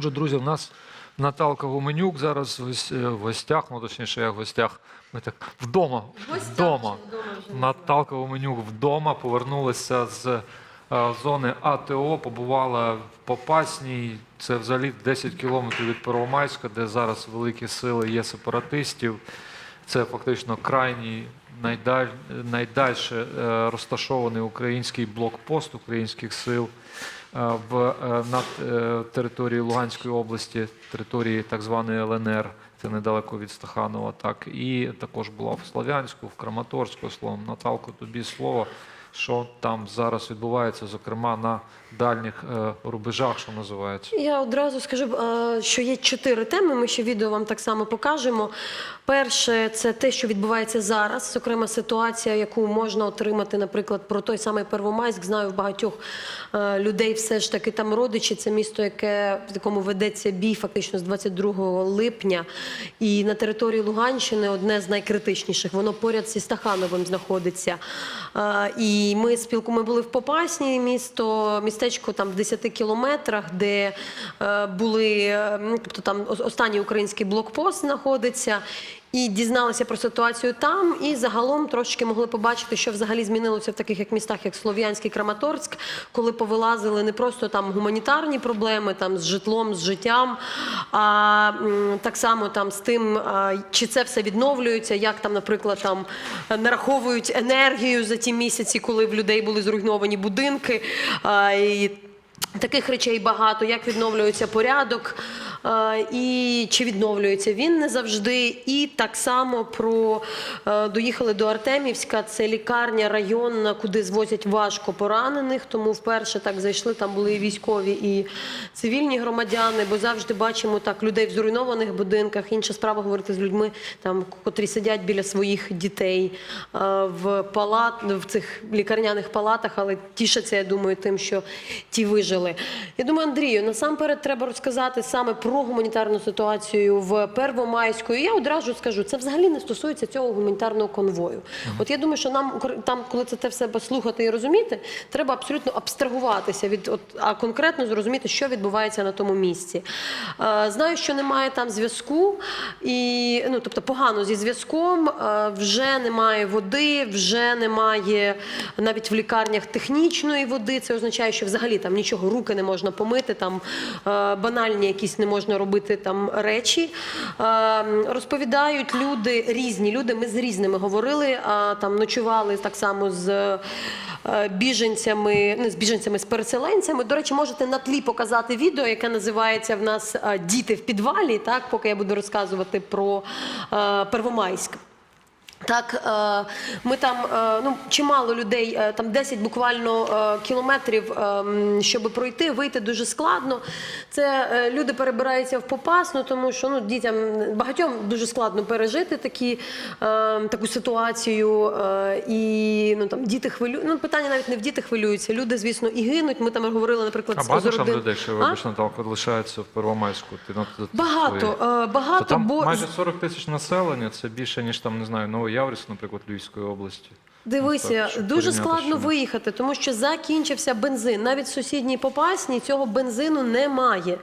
Отже, друзі, в нас Наталка Гуменюк зараз в е, гостях, ну точніше, я в гостях. Ми так вдома. Вдома. Наталка Гуменюк вдома повернулася з е, зони АТО, побувала в Попасній. Це взагалі 10 кілометрів від Первомайська, де зараз великі сили є сепаратистів. Це фактично крайній найдаль, найдальше е, розташований український блокпост українських сил в, е, на е, території Луганської області, території так званої ЛНР, це недалеко від Стаханова. Так і також була в Слов'янську, в Краматорську. Словом, Наталко, тобі слово. Що там зараз відбувається, зокрема на дальніх е, рубежах, що називається? Я одразу скажу, е, що є чотири теми. Ми ще відео вам так само покажемо. Перше, це те, що відбувається зараз, зокрема ситуація, яку можна отримати, наприклад, про той самий Первомайськ. Знаю в багатьох е, людей все ж таки там родичі. Це місто, яке в якому ведеться бій фактично з 22 липня. І на території Луганщини одне з найкритичніших. Воно поряд зі Стахановим знаходиться. Е, І ми спілку ми були в Попасні, місто, містечко там в 10 кілометрах, де е, були, тобто там останній український блокпост знаходиться. І дізналися про ситуацію там, і загалом трошки могли побачити, що взагалі змінилося в таких як містах, як Слов'янськ і Краматорськ, коли повилазили не просто там гуманітарні проблеми, там з житлом, з життям, а так само там з тим, чи це все відновлюється, як там, наприклад, там нараховують енергію за ті місяці, коли в людей були зруйновані будинки. І Таких речей багато, як відновлюється порядок, і чи відновлюється він не завжди. І так само про е, доїхали до Артемівська. Це лікарня районна, куди звозять важко поранених. Тому вперше так зайшли. Там були і військові, і цивільні громадяни. Бо завжди бачимо так людей в зруйнованих будинках. Інша справа говорити з людьми, там котрі сидять біля своїх дітей е, в палат в цих лікарняних палатах, але тішаться, я думаю, тим, що ті вижили. Я думаю, Андрію, насамперед треба розказати саме про гуманітарну ситуацію в Первомайську. І я одразу скажу, це взагалі не стосується цього гуманітарного конвою. От я думаю, що нам там, коли це те все слухати і розуміти, треба абсолютно абстрагуватися від от, а конкретно зрозуміти, що відбувається на тому місці. Е, Знаю, що немає там зв'язку, і ну тобто погано зі зв'язком, е, вже немає води, вже немає навіть в лікарнях технічної води. Це означає, що взагалі там нічого руки не можна помити, там е, банальні якісь не можна робити там речі. Розповідають люди, різні люди. Ми з різними говорили, а там ночували так само з. е, Біженцями, не з біженцями, з переселенцями. До речі, можете на тлі показати відео, яке називається в нас е, Діти в підвалі. Так, поки я буду розказувати про е, Первомайськ. Так, е, ми там е, ну чимало людей, е, там 10 буквально кілометрів, щоб пройти, вийти дуже складно. Це люди перебираються в Попасну, тому що ну дітям багатьом дуже складно пережити такі, таку ситуацію. І ну там діти хвилюють. Ну питання навіть не в діти хвилюються. Люди, звісно, і гинуть. Ми там говорили, наприклад, А з багато ж там людей, що вибач, Наталка, лишаються в Первомайську? Ти, ну, Багато, багато, То там бо майже 40 тисяч населення, це більше, ніж там, не знаю, Новояврівськ, наприклад, Львівської області. Дивися, так, дуже складно що- виїхати, тому що закінчився бензин. Навіть в сусідній Попасні цього бензину немає.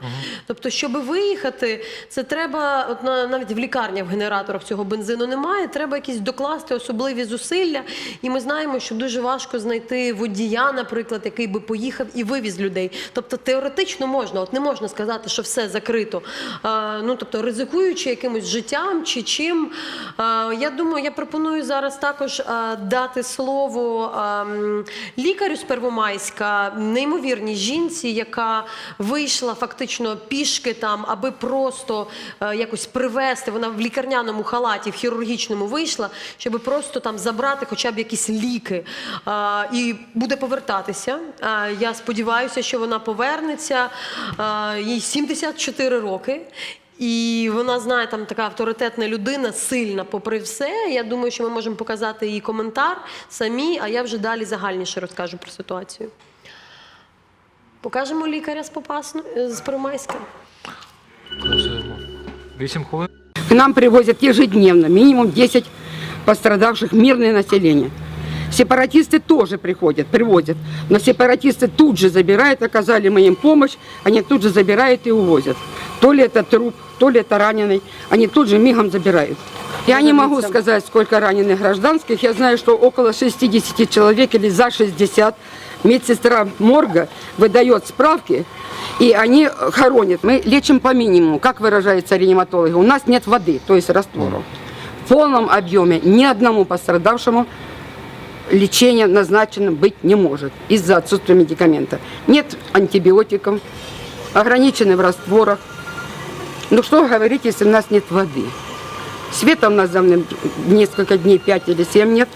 Тобто, щоб виїхати, це треба, от навіть в лікарнях в генераторах цього бензину немає. Треба якісь докласти особливі зусилля. І ми знаємо, що дуже важко знайти водія, наприклад, який би поїхав і вивіз людей. Тобто, теоретично можна, от не можна сказати, що все закрито. А, ну тобто, ризикуючи якимось життям чи чим. А, я думаю, я пропоную зараз також а, дати слово а, лікарю з Первомайська, неймовірній жінці, яка вийшла фактично пішки там, аби просто е, якось привезти. Вона в лікарняному халаті, в хірургічному вийшла, щоб просто там забрати хоча б якісь ліки. А, і буде повертатися. А, я сподіваюся, що вона повернеться. Їй 74 роки. І вона знає, там така авторитетна людина, сильна, попри все. Я думаю, що ми можемо показати її коментар самі, а я вже далі загальніше розкажу про ситуацію. Покажемо лікаря з Попасну з Первомайська. Вісім хвилин? К нам привозят ежедневно минимум 10 пострадавших мирное население. Сепаратисты тоже приходят, привозят. Но сепаратисты тут же забирают, оказали мы им помощь, они тут же забирают и увозят. То ли это труп, то ли это раненый, они тут же мигом забирают. Я не могу сказать, сколько раненых гражданских. Я знаю, что около 60 человек или за 60 медсестра морга выдает справки, и они хоронят. Мы лечим по минимуму, как выражаются реаниматологи. У нас нет воды, то есть растворов. В полном объеме ни одному пострадавшему лечение назначено быть не может из-за отсутствия медикамента. Нет антибиотиков, ограничены в растворах. Ну что говорить, если у нас нет воды? Света у нас давным несколько дней, 5 или 7 нет.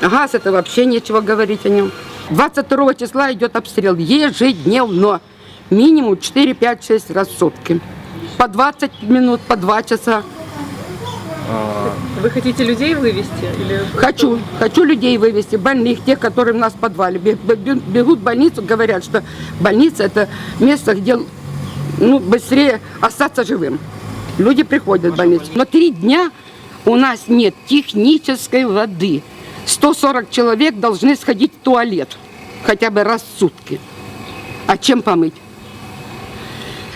Газ это вообще нечего говорить о нем. 22 числа идет обстрел ежедневно. Минимум 4, 5, 6 раз в сутки. По 20 минут, по 2 часа. Вы хотите людей вывести? Или... Хочу, хочу людей вывести, больных, тех, которые у нас в подвале. Бе- бе- Бегут в больницу, говорят, что больница это место, где ну, быстрее остаться живым. Люди приходят в больницу. Но три дня у нас нет технической воды. 140 человек должны сходить в туалет хотя бы раз в сутки. А чем помыть?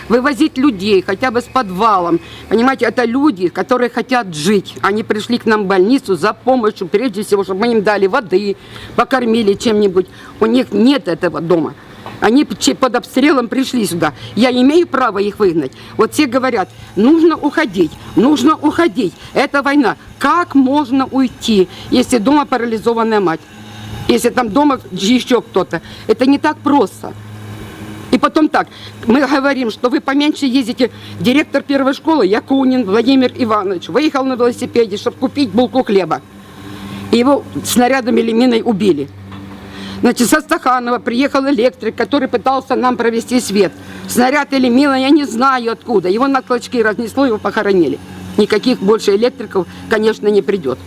Вывозить людей хотя бы с подвалом. Понимаете, это люди, которые хотят жить. Они пришли к нам в больницу за помощью, прежде всего, чтобы мы им дали воды, покормили чем-нибудь. У них нет этого дома. Они под обстрелом пришли сюда. Я имею право их выгнать. Вот все говорят, нужно уходить, нужно уходить. Это война. Как можно уйти, если дома парализованная мать? Если там дома еще кто-то? Это не так просто. Потом так, мы говорим, что вы поменьше ездите. Директор первой школы Якунин Владимир Иванович выехал на велосипеде, чтобы купить булку хлеба. И его снарядом или миной убили. Значит, со Стаханова приехал электрик, который пытался нам провести свет. Снаряд или мина, я не знаю откуда. Его на клочки разнесло, его похоронили. Никаких больше электриков, конечно, не придет.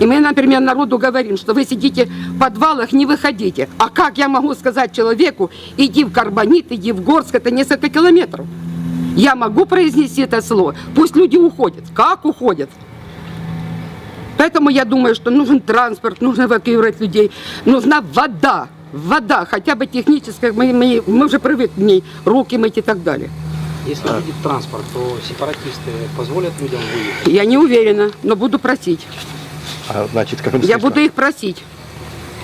И мы, например, народу говорим, что вы сидите в подвалах, не выходите. А как я могу сказать человеку, иди в Карбонит, иди в Горск, это несколько километров. Я могу произнести это слово. Пусть люди уходят. Как уходят? Поэтому я думаю, что нужен транспорт, нужно эвакуировать людей, нужна вода. Вода, хотя бы техническая, мы, мы, мы уже привыкли к ней, руки мыть и так далее. Если будет транспорт, то сепаратисты позволят людям выехать? Я не уверена, но буду просить. А, значит, как Я буду их просить.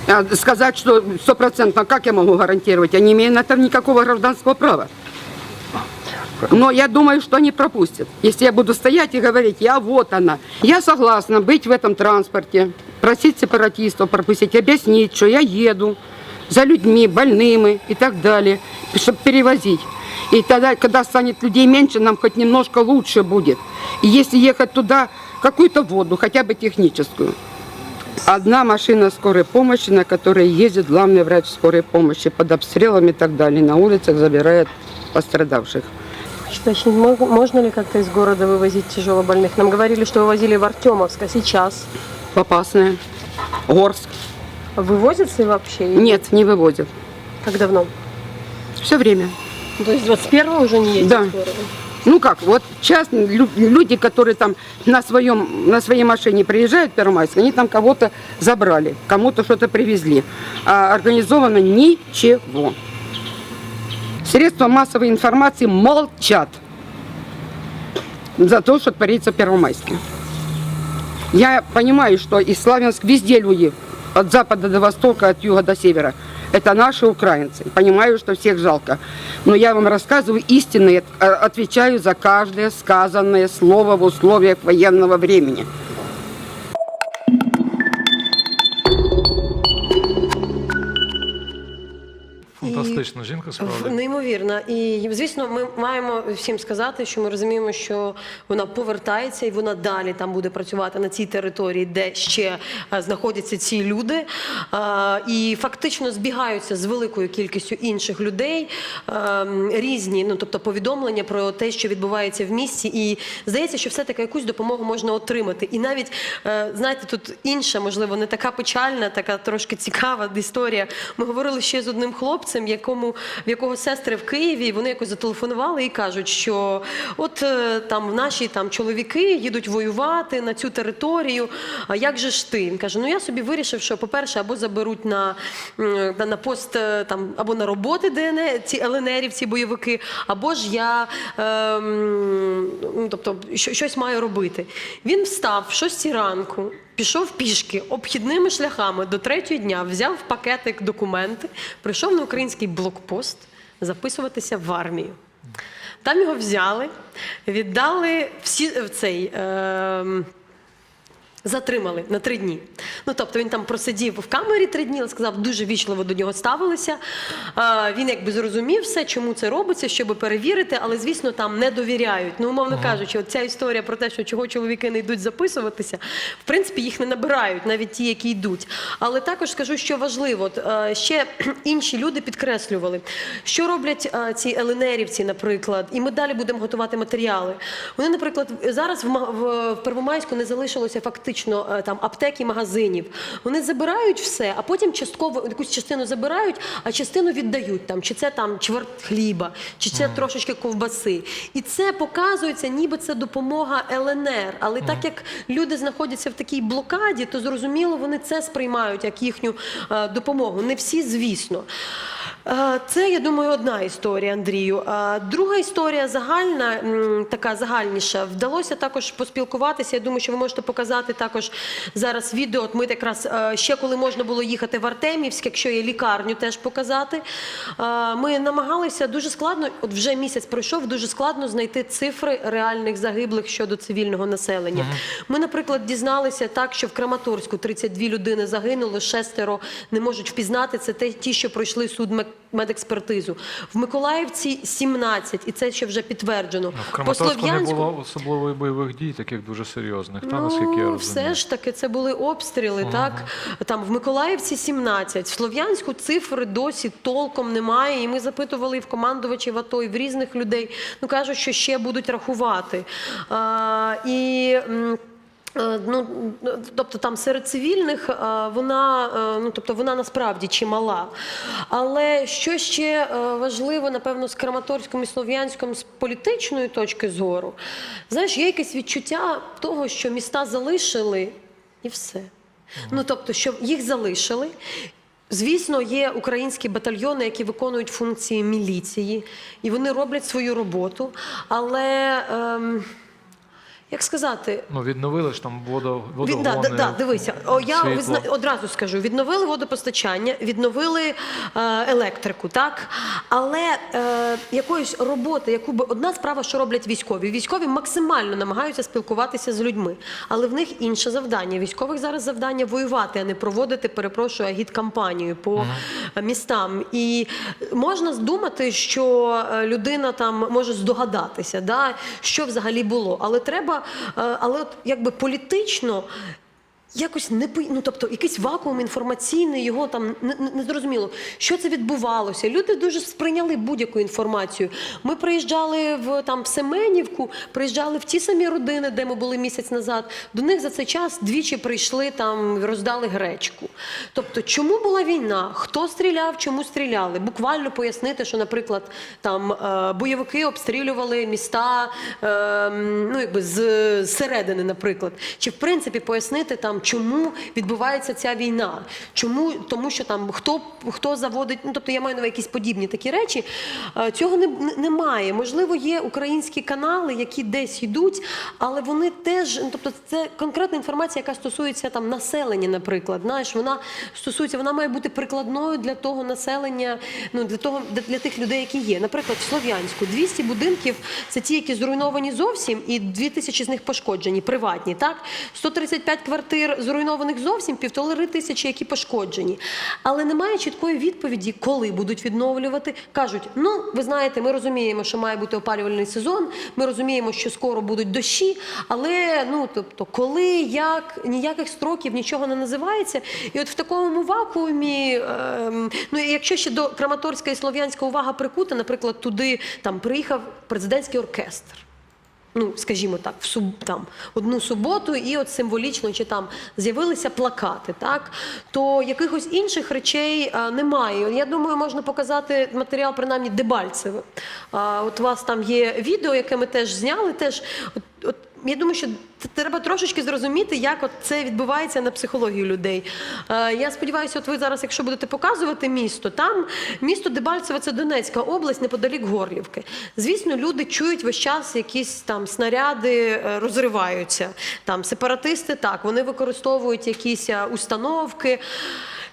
А, Сказать, что стопроцентно, как я могу гарантировать? Я не имею на это никакого гражданского права. Но я думаю, что они пропустят. Если я буду стоять и говорить, я вот она. Я согласна быть в этом транспорте, просить сепаратистов пропустить, объяснить, что я еду за людьми, больными и так далее, чтобы перевозить. И тогда, когда станет людей меньше, нам хоть немножко лучше будет. И если ехать туда, какую-то воду, хотя бы техническую. Одна машина скорой помощи, на которой ездит главный врач скорой помощи под обстрелами и так далее. На улицах забирает пострадавших. Уточнить, можно ли как-то из города вывозить тяжелобольных? Нам говорили, что вывозили в Артемовск, а сейчас Попасная, Горск. вывозится и вообще? Нет, не вывозят. Как давно? Все время. То есть 21 уже не ездит Да. в города? Ну как, вот частные лю- люди, которые там на, своем, на своей машине приезжают в Первомайск, они там кого-то забрали, кому-то что-то привезли. А организовано ничего. Средства массовой информации молчат за то, что творится в Первомайске. Я понимаю, что и Славянск везде люди, от запада до востока, от юга до севера. Это наши украинцы. Понимаю, что всех жалко. Но я вам рассказываю истины, и от- а- отвечаю за каждое сказанное слово в условиях военного времени. Фантастична жінка, справді. Неймовірно. І звісно, ми маємо всім сказати, що ми розуміємо, що вона повертається і вона далі там буде працювати на цій території, де ще е, знаходяться ці люди, і фактично збігаються з великою кількістю інших людей е, різні, ну тобто повідомлення про те, що відбувається в місті, і здається, що все таки якусь допомогу можна отримати. І навіть е, знаєте, тут інша, можливо, не така печальна, така трошки цікава історія. Ми говорили ще з одним хлопцем, якому якому в якого сестри в Києві, вони якось зателефонували і кажуть, що от е, там наші там чоловіки їдуть воювати на цю територію. А як же ж ти? Він каже: Ну я собі вирішив, що по-перше, або заберуть на, на, пост е, там або на роботи ДНР, ці ЛНРів, ці бойовики, або ж я ем, тобто, що- щось маю робити. Він встав в 6 ранку. Пішов пішки обхідними шляхами до третього дня, взяв пакетик документи, прийшов на український блокпост записуватися в армію. Там його взяли, віддали всі в цей. ем, Затримали на три дні. Ну тобто він там просидів в камері три дні, сказав, дуже вічливо до нього ставилися. А, він якби зрозумів все, чому це робиться, щоб перевірити, але звісно там не довіряють. Ну, умовно кажучи, от ця історія про те, що чого чоловіки не йдуть записуватися, в принципі, їх не набирають, навіть ті, які йдуть. Але також скажу, що важливо, е, ще інші люди підкреслювали, що роблять е, ці ЛНРівці, наприклад, і ми далі будемо готувати матеріали. Вони, наприклад, зараз в Первомайську не залишилося фактично е, там аптек і магазинів. Вони забирають все, а потім частково якусь частину забирають, а частину віддають там. Чи це там чверть хліба, чи це трошечки ковбаси. І це показується, ніби це допомога ЛНР. Але так як люди знаходяться в такій блокаді, то зрозуміло, вони це сприймають як їхню е, допомогу. Не всі, звісно. Це, я думаю, одна історія, Андрію. Друга історія загальна, така загальніша. Вдалося також поспілкуватися. Я думаю, що ви можете показати також зараз відео. От ми якраз е, ще коли можна було їхати в Артемівськ, якщо є лікарню, теж показати. Ми намагалися дуже складно, от вже місяць пройшов, дуже складно знайти цифри реальних загиблих щодо цивільного населення. Ми, наприклад, дізналися так, що в Краматорську 32 людини загинуло, шестеро не можуть впізнати. Це ті, що пройшли суд мек- медекспертизу. В Миколаївці 17, і це ще вже підтверджено. В Краматорську не було особливо бойових дій, таких дуже серйозних, та, наскільки я Ну, розумію. все ж таки, це були обстріли, так? Там в Миколаївці 17, в Слов'янську цифри досі толком немає. І ми запитували і в командувачів АТО, і в різних людей. Ну, кажуть, що ще будуть рахувати. А, і... Е, Ну, тобто там серед цивільних е, вона, е, ну тобто вона насправді чимала. Але що ще важливо, напевно, з Краматорськом і Слов'янськом з політичної точки зору, знаєш, є якесь відчуття того, що міста залишили і все. Ну тобто, що їх залишили. Звісно, є українські батальйони, які виконують функції міліції, і вони роблять свою роботу. Але ем, як сказати, Ну, відновили ж там водо, від, водогони, да, да, да, дивися, О, я світло. визна, одразу скажу: відновили водопостачання, відновили е, електрику, так але е, якоїсь роботи, яку би одна справа, що роблять військові. Військові максимально намагаються спілкуватися з людьми, але в них інше завдання. Військових зараз завдання воювати, а не проводити, перепрошую, агіт-кампанію по е, містам. І можна здумати, що е, людина там може здогадатися, да, що взагалі було, але треба, е, але от якби політично. Якось не ну, тобто якийсь вакуум інформаційний, його там не, зрозуміло, що це відбувалося. Люди дуже сприйняли будь-яку інформацію. Ми приїжджали в там в Семенівку, приїжджали в ті самі родини, де ми були місяць назад. До них за цей час двічі прийшли там, роздали гречку. Тобто, чому була війна? Хто стріляв, чому стріляли? Буквально пояснити, що, наприклад, там е, бойовики обстрілювали міста е, ну, якби з середини, наприклад. Чи в принципі пояснити там, чому відбувається ця війна? Чому тому, що там хто хто заводить, ну тобто я маю на якісь подібні такі речі. Е, Цього не, не- немає. Можливо, є українські канали, які десь йдуть, але вони теж, ну, тобто, це конкретна інформація, яка стосується там населення, наприклад. Знаєш, вона стосується, вона має бути прикладною для того населення, ну для того для, для тих людей, які є. Наприклад, в Слов'янську 200 будинків це ті, які зруйновані зовсім, і 2000 з них пошкоджені, приватні. Так 135 квартир зруйнованих зовсім, півтори тисячі, які пошкоджені. Але немає чіткої відповіді, коли будуть відновлювати. Кажуть, ну ви знаєте, ми розуміємо, що має бути опалювальний сезон. Ми розуміємо, що скоро будуть дощі, але ну тобто, коли як ніяких строків нічого не називається. І от в такому вакуумі, ем, ну якщо ще до Краматорська і Слов'янська увага прикута, наприклад, туди там приїхав президентський оркестр. Ну, скажімо так, в суб, там, одну суботу, і от символічно чи там з'явилися плакати, так то якихось інших речей а, немає. Я думаю, можна показати матеріал, принаймні Дебальцеве. А, от у вас там є відео, яке ми теж зняли. Теж от, от я думаю, що треба трошечки зрозуміти, як от це відбувається на психологію людей. Е, я сподіваюся, от ви зараз, якщо будете показувати місто, там місто Дебальцеве це Донецька область, неподалік Горлівки. Звісно, люди чують весь час якісь там снаряди е, розриваються. Там сепаратисти так, вони використовують якісь е, установки.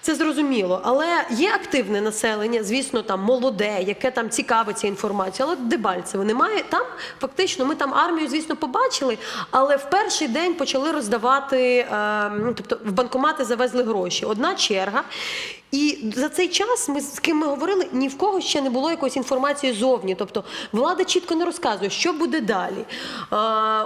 Це зрозуміло, але є активне населення, звісно, там молоде, яке там цікавиться інформацією. Але Дебальцево немає. Там фактично ми там армію, звісно, побачили, але в перший день почали роздавати, е, ну тобто в банкомати завезли гроші. Одна черга. І за цей час ми з ким ми говорили, ні в кого ще не було якоїсь інформації зовні. Тобто влада чітко не розказує, що буде далі. А,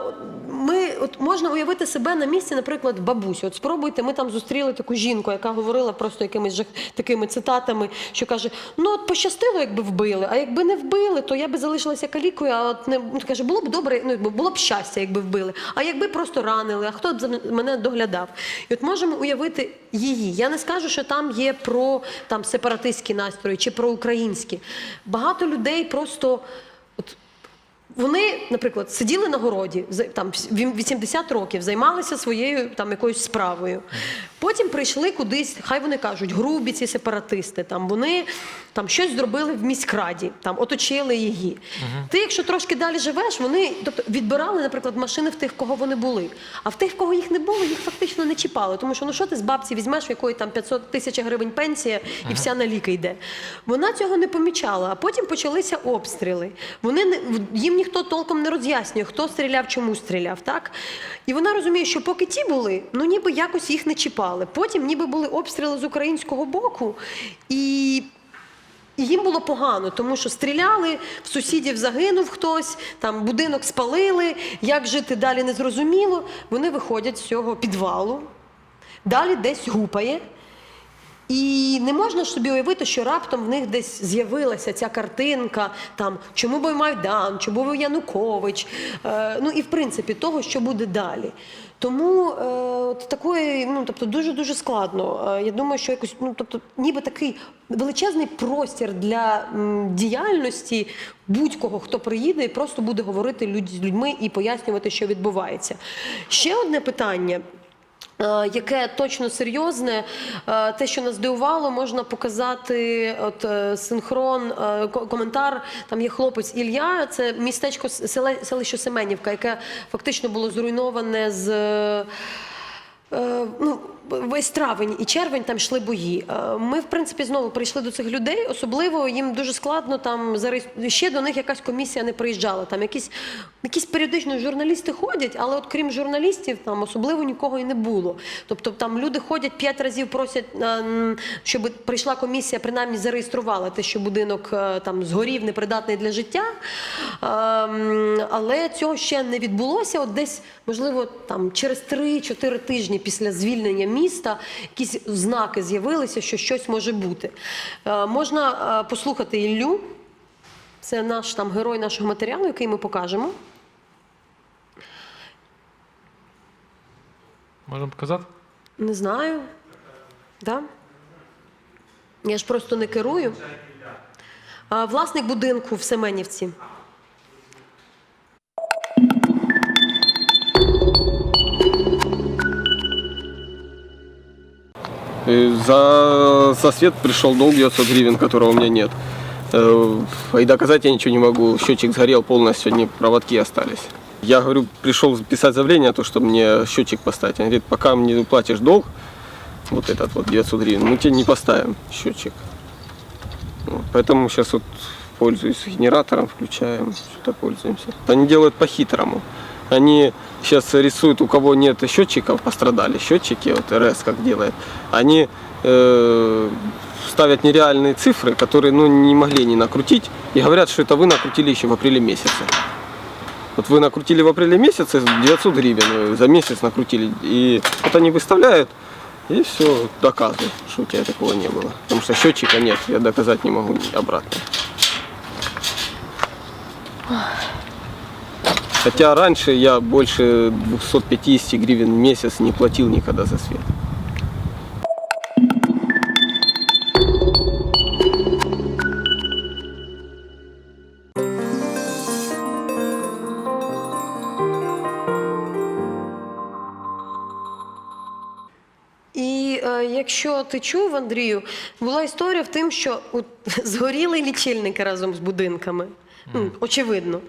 Ми от можна уявити себе на місці, наприклад, бабусі. От спробуйте, ми там зустріли таку жінку, яка говорила просто якимись жах, такими цитатами, що каже: ну от пощастило, якби вбили, а якби не вбили, то я би залишилася калікою. А от не ну, каже, було б добре, ну було б щастя, якби вбили. А якби просто ранили, а хто б мене доглядав? І от можемо уявити її. Я не скажу, що там є про там сепаратистські настрої чи про українські. Багато людей просто. От, вони, наприклад, сиділи на городі там 80 років, займалися своєю там якоюсь справою. Потім прийшли кудись, хай вони кажуть, грубі ці сепаратисти. Там вони там щось зробили в міськраді, там оточили її. Ти, якщо трошки далі живеш, вони тобто відбирали, наприклад, машини в тих, кого вони були. А в тих, в кого їх не було, їх фактично не чіпали. Тому що ну що ти з бабці візьмеш, в якої там 500 тисяч гривень пенсія, і вся на ліки йде. Вона цього не помічала. А потім почалися обстріли. Вони не їм ніхто толком не роз'яснює, хто стріляв, чому стріляв. Так? І вона розуміє, що поки ті були, ну ніби якось їх не чіпали. Потім ніби були обстріли з українського боку. І і їм було погано, тому що стріляли, в сусідів загинув хтось, там будинок спалили, як жити далі не зрозуміло. Вони виходять з цього підвалу, далі десь гупає. І не можна ж собі уявити, що раптом в них десь з'явилася ця картинка, там чому був Майдан, чому був Янукович, е, ну і в принципі того, що буде далі. Тому е, такої, ну тобто, дуже дуже складно. Е, я думаю, що якось, ну тобто, ніби такий величезний простір для діяльності будь-кого, хто приїде і просто буде говорити з людьми і пояснювати, що відбувається. Ще одне питання. Е, Яке точно серйозне, Е, те, що нас здивувало, можна показати от е, синхрон, коментар. Там є хлопець Ілля, це містечко селище Семенівка, яке фактично було зруйноване з. ну, весь травень і червень там йшли бої. Е, Ми, в принципі, знову прийшли до цих людей. Особливо їм дуже складно там зареєструвати. Ще до них якась комісія не приїжджала. Там якісь, якісь періодично журналісти ходять, але от крім журналістів, там особливо нікого і не було. Тобто там люди ходять п'ять разів, просять, е, щоб прийшла комісія, принаймні зареєструвала те, що будинок е, там згорів, непридатний для життя. Але цього ще не відбулося. От десь, можливо, там через 3-4 тижні після звільнення міста якісь знаки з'явилися, що щось може бути. Е, Можна е, послухати Іллю. Це наш там герой нашого матеріалу, який ми покажемо. Можемо показати? Не знаю. Да? Я ж просто не керую. Власник будинку в Семенівці. За, за свет пришел долг 900 гривен, которого у меня нет. Э, И доказать я ничего не могу. Счетчик сгорел полностью, одни проводки остались. Я говорю, пришел писать заявление, то, что мне счетчик поставить. Он говорит, пока мне не уплатишь долг, вот этот вот 900 гривен, мы тебе не поставим счетчик. Вот, Поэтому сейчас вот пользуюсь генератором, включаем, что-то пользуемся. Они делают по-хитрому. Они сейчас рисуют, у кого нет счетчиков, пострадали счетчики, вот РС как делает. Они э, ставят нереальные цифры, которые ну, не могли не накрутить, и говорят, что это вы накрутили еще в апреле месяце. Вот вы накрутили в апреле месяце 900 гривен, за месяц накрутили, и вот они выставляют, и все, доказывают, что у тебя такого не было. Потому что счетчика нет, я доказать не могу обратно. Хотя раньше я больше 250 гривен в месяц не платил никогда за свет. І е, якщо ти чув, Андрію, була історія в тим, що от, згоріли лічильники разом з будинками. Ну, очевидно.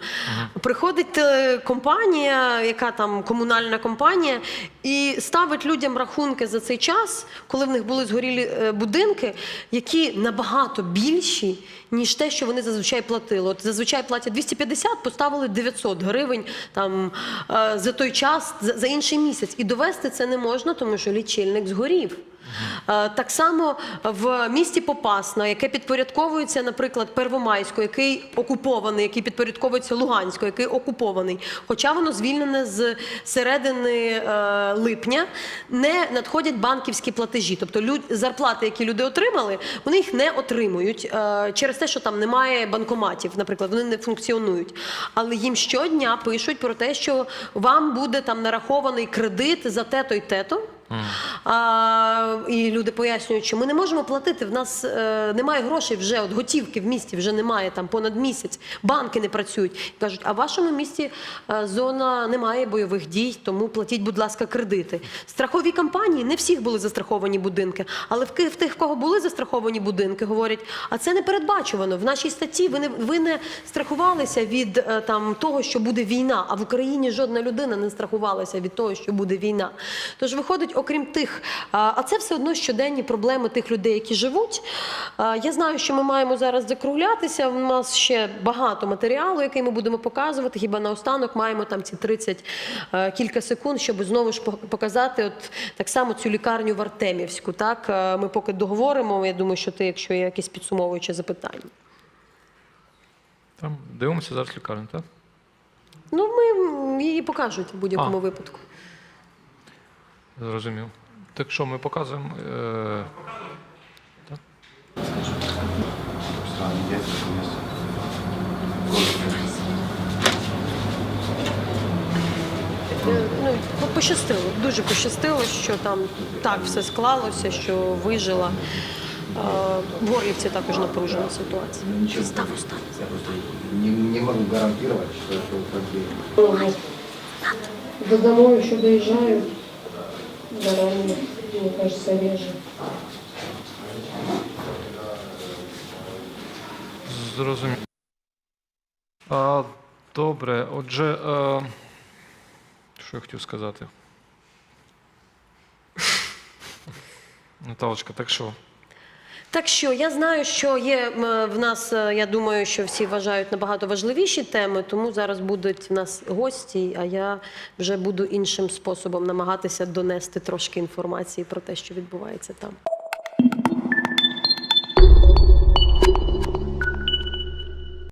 Приходить е, компанія, яка там комунальна компанія, і ставить людям рахунки за цей час, коли в них були згорілі е, будинки, які набагато більші, ніж те, що вони зазвичай платили. От зазвичай платять 250, поставили 900 гривень там, е, за той час, за, за інший місяць. І довести це не можна, тому що лічильник згорів. Е, Так само в місті Попасна, яке підпорядковується, наприклад, Первомайську, який окупований, який підпорядковується Луганську, який окупований, хоча воно звільнене з середини е, липня, не надходять банківські платежі. Тобто зарплати, які люди отримали, вони їх не отримують е, через те, що там немає банкоматів, наприклад, вони не функціонують. Але їм щодня пишуть про те, що вам буде там нарахований кредит за те-то й те-то. А, і люди пояснюють, що ми не можемо платити. В нас е, немає грошей вже от готівки в місті, вже немає там понад місяць. Банки не працюють. Кажуть, а в вашому місті е, зона немає бойових дій, тому платіть, будь ласка, кредити. Страхові компанії не всіх були застраховані будинки, але в, в тих, в кого були застраховані будинки, говорять, а це не передбачувано. В нашій статті ви не ви не страхувалися від е, там того, що буде війна. А в Україні жодна людина не страхувалася від того, що буде війна. Тож виходить, окрім тих, а а це все одно щоденні проблеми тих людей, які живуть. Я знаю, що ми маємо зараз закруглятися. У нас ще багато матеріалу, який ми будемо показувати. Хіба наостанок маємо там ці 30 е, кілька секунд, щоб знову ж показати от так само цю лікарню в Артемівську. Так Е, ми поки договоримо. Я думаю, що ти, якщо є якісь підсумовуючі запитання. Там дивимося зараз лікарню, так? Ну, ми її покажуть в будь-якому випадку. Зрозумів. Так що ми показуємо. Е... Е, Ну, пощастило, дуже пощастило, що там так все склалося, що вижила. Е, В Горлівці також напружена ситуація. Став останній. Я просто не, не могу гарантировать, что это как бы Додому, що доїжджають, зарані, мне кажется, реже. Зрозуміло. А, добре, отже, а, що я хотів сказати? Наталочка, так що? Так що я знаю, що є в нас, е, я думаю, що всі вважають набагато важливіші теми, тому зараз будуть в нас гості, а я вже буду іншим способом намагатися донести трошки інформації про те, що відбувається там.